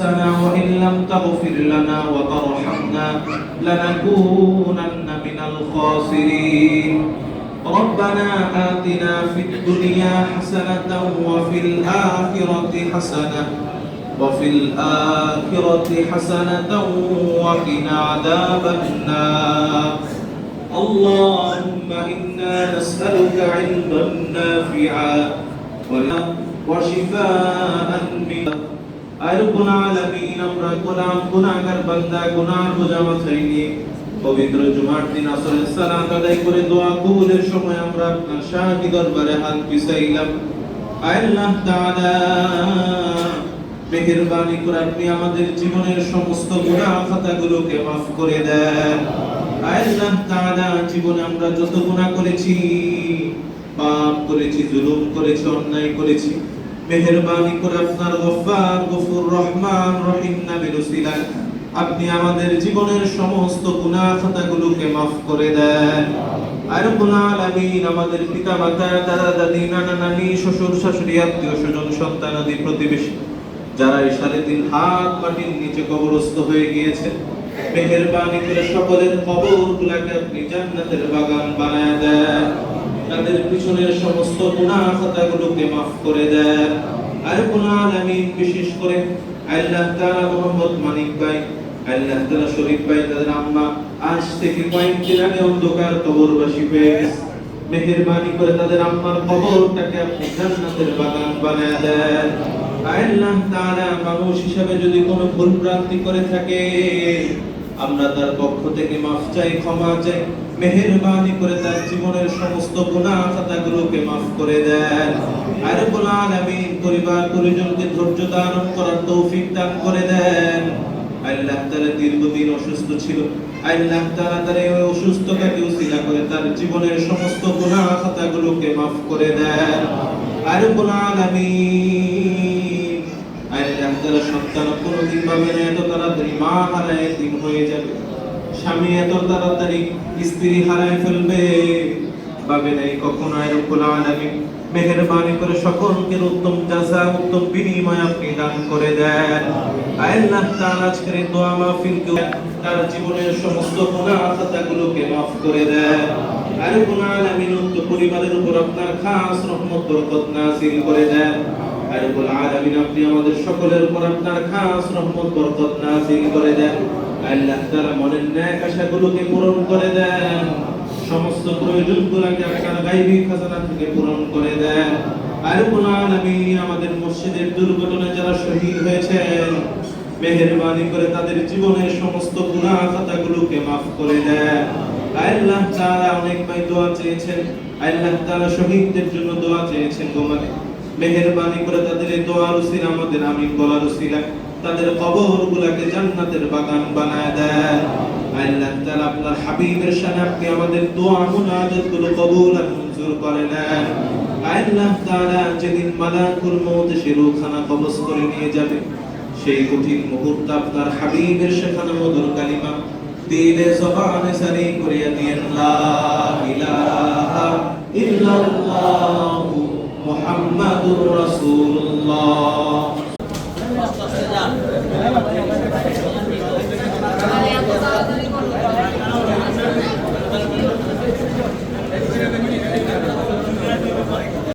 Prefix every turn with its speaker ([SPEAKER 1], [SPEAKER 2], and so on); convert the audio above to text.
[SPEAKER 1] وإن لم تغفر لنا وترحمنا لنكونن من الخاسرين. ربنا آتنا في الدنيا حسنة وفي الآخرة حسنة وفي الآخرة حسنة وقنا عذاب النار. اللهم إنا نسألك علما نافعا وشفاء من আর কোন আলামিন আমরা গোলাম গুনাহগার বান্দা গুনাহ বোঝা মাথায় নিয়ে পবিত্র জুমার দিন আসরের সালাত আদায় করে দোয়া কবুলের সময় আমরা আপনার শাহী দরবারে হাত পিছাইলাম। আল্লাহ তাআলা মেহেরবানি করে আপনি আমাদের জীবনের সমস্ত গুনাহ খাতাগুলোকে মাফ করে দেন। আল্লাহ তাআলা জীবনে আমরা যত গুনাহ করেছি, পাপ করেছি, জুলুম করেছি, অন্যায় করেছি মেহেরবানি করে আপনার গফফার গফুর রহমান রহিম নামের উসিলায় আপনি আমাদের জীবনের সমস্ত গুনাহ খাতাগুলোকে মাফ করে দেন। আর আমাদের পিতা মাতা দাদা দাদি নানা নানি শ্বশুর, শাশুড়ি, আত্মীয় স্বজন, সন্তান আদি প্রতিবেশী, যারা এই সাড়ে তিন হাত মাটির নিচে কবরস্থ হয়ে গিয়েছে, মেহেরবানি করে সকলের কবরগুলোকে আপনি জান্নাতের বাগান বানায় দেন। তাদের পিছনের সমস্ত গুনাহ খাতাগুলোকে মাফ করে দেন। আর কোন আলামিন বিশেষ করে আল্লাহ তাআলা মোহাম্মদ মানিক ভাই, আল্লাহ তাআলা শরীফ ভাই, তাদের আম্মা আজ থেকে আগে অন্ধকার কবরবাসী গেছে। করে তাদের আম্মার কবরটাকে আপনি জান্নাতের বাগান বানায় দেন। আল্লাহ তাআলা মানুষ হিসাবে যদি কোনো ভুল ভ্রান্তি করে থাকে, আমরা তার পক্ষ থেকে মাফ চাই, ক্ষমা চাই। মেহেরবানি করে তার সমস্ত গুনাহ খাতাগুলোকে মাফ করে দেন। আর রব্বুল আলামিন পরিবার পরিজনকে ধৈর্য ধারণ করার তৌফিক দান করে দেন। আল্লাহ দীর্ঘদিন অসুস্থ ছিল। আল্লাহ তার এই অসুস্থতাকে উসিলা করে তার জীবনের সমস্ত খাতাগুলোকে মাফ করে দেন। আর আলামিন। আল্লাহ সন্তান পাবে না, এত তাড়াতাড়ি মা হারায়, দিন হয়ে যাবে। স্বামী এত তাড়াতাড়ি স্ত্রী হারায় ফেলবে। পাবে নাই কখনো রব্বুল আলামিন মেহেরবানি করে সকলকে উত্তম জাযা উত্তম বিনিময় আপনি দান করে দেন। আল্লাহ তাআলা আজকের দোয়া মাহফিলকে তার জীবনের সমস্ত গুনাহ খাতাগুলোকে মাফ করে দেন। আর রব্বুল আলামিন উক্ত পরিবারের উপর আপনার খাস রহমত বরকত নাযিল করে দেন। আর রব্বুল আলামিন আপনি আমাদের সকলের উপর আপনার খাস রহমত বরকত নাযিল করে দেন। আল্লাহ তাআলা মনের ন্যাক আশাগুলোকে পূরণ করে দেন। সমস্ত প্রয়োজনগুলোকে আপনার গাইবী খাজানা থেকে পূরণ করে দেন। আর রব্বুল আলামিন আমাদের মসজিদের দুর্ঘটনায় যারা শহীদ হয়েছেন, মেহেরবানি করে তাদের জীবনের সমস্ত গুনাহ খাতাগুলোকে মাফ করে দেন। আল্লাহ তাআলা অনেক ভাই দোয়া চেয়েছেন। আল্লাহ তাআলা শহীদদের জন্য দোয়া চেয়েছেন তোমাকে মেহেরবানি করে তাদের এই দোয়ার আমাদের আমিন বলার উসিলা। তাদের কবরগুলোকে জান্নাতের বাগান বানায় দেন। আল্লাহ আপনার হাবিবের আপনি আমাদের দোয়া, মুনাজাতগুলো কবুল আর মঞ্জুর করে নেন। আল্লাহ যেদিন মালাকুল সে কবজ করে নিয়ে যাবে, সেই কঠিন আপনার হাবিবের সেখানে মধুর কালিমা দিলে জবানে সারি করিয়া দিয়েন মুহাম্মাদুর রাসূলুল্লাহ। すみません。